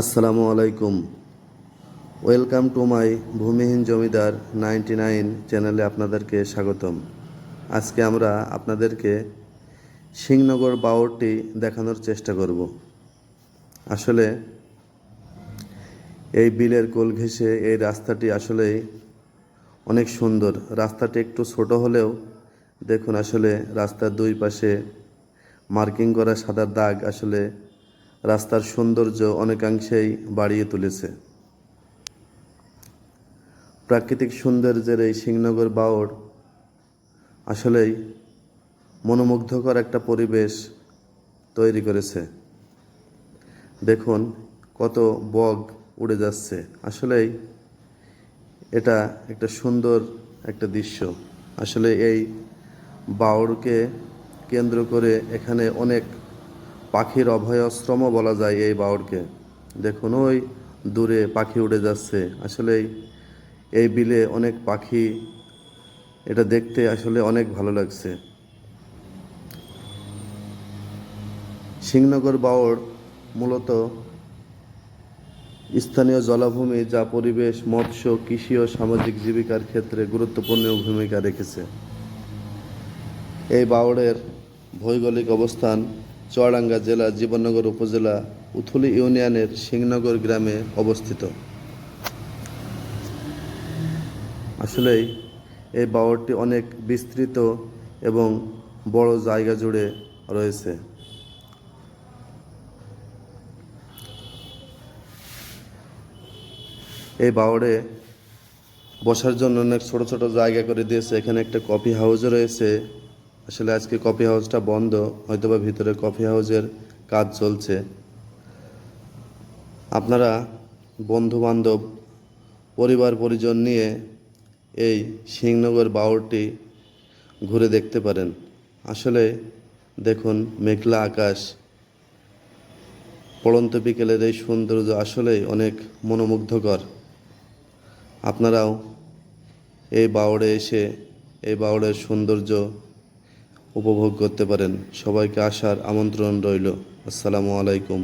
আসসালামু আলাইকুম। Welcome to my ভূমিহীন জমিদার নাইনটি নাইন চ্যানেলে আপনাদেরকে স্বাগতম। আজকে আমরা আপনাদেরকে সিংনগর বাওরটি দেখানোর চেষ্টা করব। আসলে এই বিলের কোল ঘেঁষে এই রাস্তাটি আসলেই অনেক সুন্দর। রাস্তাটি একটু ছোট হলেও দেখুন আসলে রাস্তার দুই পাশে মার্কিং করা সাদা দাগ আসলে রাস্তার সৌন্দর্য অনেকাংশেই বাড়িয়ে তুলেছে। প্রাকৃতিক সৌন্দর্যের এই সিংনগর বাওড় আসলেই মনোমুগ্ধকর একটা পরিবেশ তৈরি করেছে। দেখুন কত বগ উড়ে যাচ্ছে। আসলেই এটা একটা সুন্দর একটা দৃশ্য। আসলে এই বাউরকে কেন্দ্র করে এখানে অনেক পাখির অভয়াশ্রমও বলা যায় এই বাউড়কে দেখুন, ওই দূরে পাখি উড়ে যাচ্ছে। আসলেই এই বিলে অনেক পাখি, এটা দেখতে আসলে অনেক ভালো লাগছে। সিংনগর বাউড় মূলত স্থানীয় জলাভূমি যা পরিবেশ, মৎস্য, কৃষি ও সামাজিক জীবিকার ক্ষেত্রে গুরুত্বপূর্ণ ভূমিকা রেখেছে। এই বাউড়ের ভৌগোলিক অবস্থান চুয়াডাঙ্গা জেলা, জীবননগর উপজেলা, উথুলি ইউনিয়নের সিংনগর গ্রামে অবস্থিত। আসলেই এই বাওয়ারটি অনেক বিস্তৃত এবং বড় জায়গা জুড়ে রয়েছে। এই বাওড়ে বসার জন্য অনেক ছোট ছোট জায়গা করে দিয়েছে। এখানে একটা কফি হাউসও রয়েছে। আসলে আজকে কফি হাউসটা বন্ধ, হয়তোবা ভিতরে কফি হাউসের কাজ চলছে। আপনারা বন্ধু বান্ধব পরিবার, পরিজন নিয়ে এই সিংনগর বাউরটি ঘুরে দেখতে পারেন। আসলে দেখুন, মেঘলা আকাশ, পড়ন্ত বিকেলের এই সৌন্দর্য আসলেই অনেক মনোমুগ্ধকর। আপনারাও এই বাউড়ে এসে, এই বাউড়ের সৌন্দর্য উপভোগ করতে পারেন। সবাইকে আসার আমন্ত্রণ রইল। আসসালামু আলাইকুম।